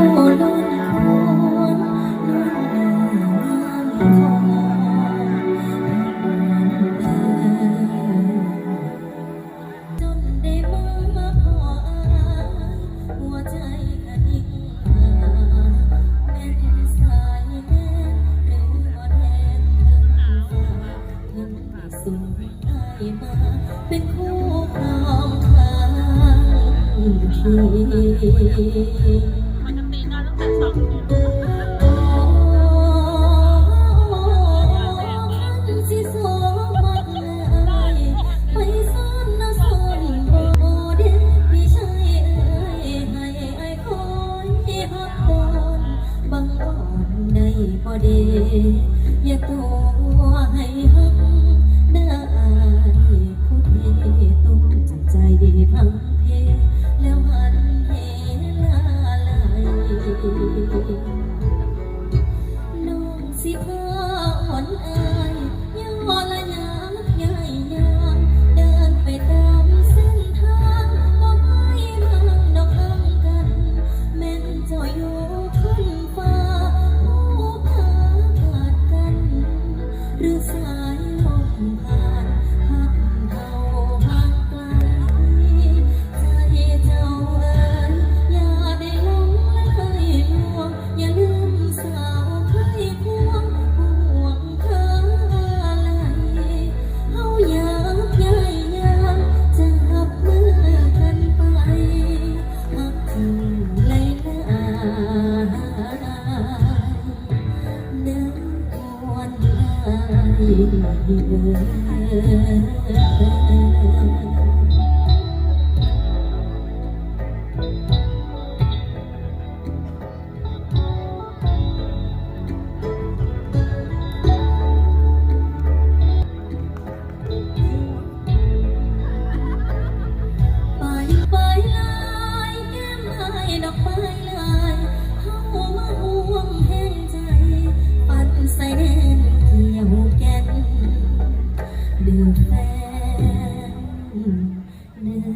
เนื้องามคอจนได้มาพออายหัวใจกระดิ่งหาแม่นสายแน่หรือว่าแทนเพิ่นฟ้าเพิ่นได้ส่งอายมาเป็นคู่ครองข้างเคียงมั นจะตีกันตั้งแต่สองโมงโอ้คันสิสวมักลายไป อ่ ได้ไป ดือแฟนเนื้อ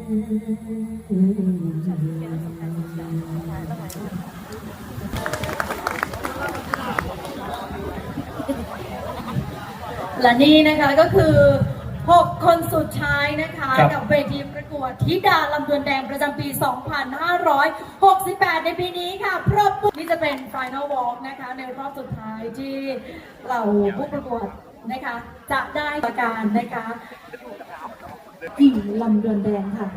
และนี่นะคะก็คือ 6 คนสุดท้ายนะคะครับกับเวทีประกวดธิดาลำดวนแดงประจำปี 2568 ในปีนี้ค่ะปรบมือนี่จะเป็น Final Walk นะคะ ในรอบสุดท้ายที่เราผู้ประกวด นะคะจะได้ประการนะคะหญิงลำดวนแดงค่ะ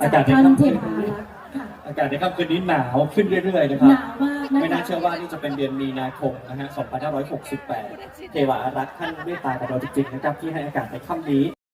อากาศในท่านค่ำเทคืนพานี้รักษ์ค่ะ อากาศในค่ำคืนนี้หนาวขึ้นเรื่อยๆนะครับหนาวมากนะคะไม่น่าเชื่อว่านี่จะเป็นเดือนมีนาคมนะฮะ 2568 เทวาอารักษ์ท่านเมตตากับเราจริงๆนะครับที่ให้อากาศในค่ำนี้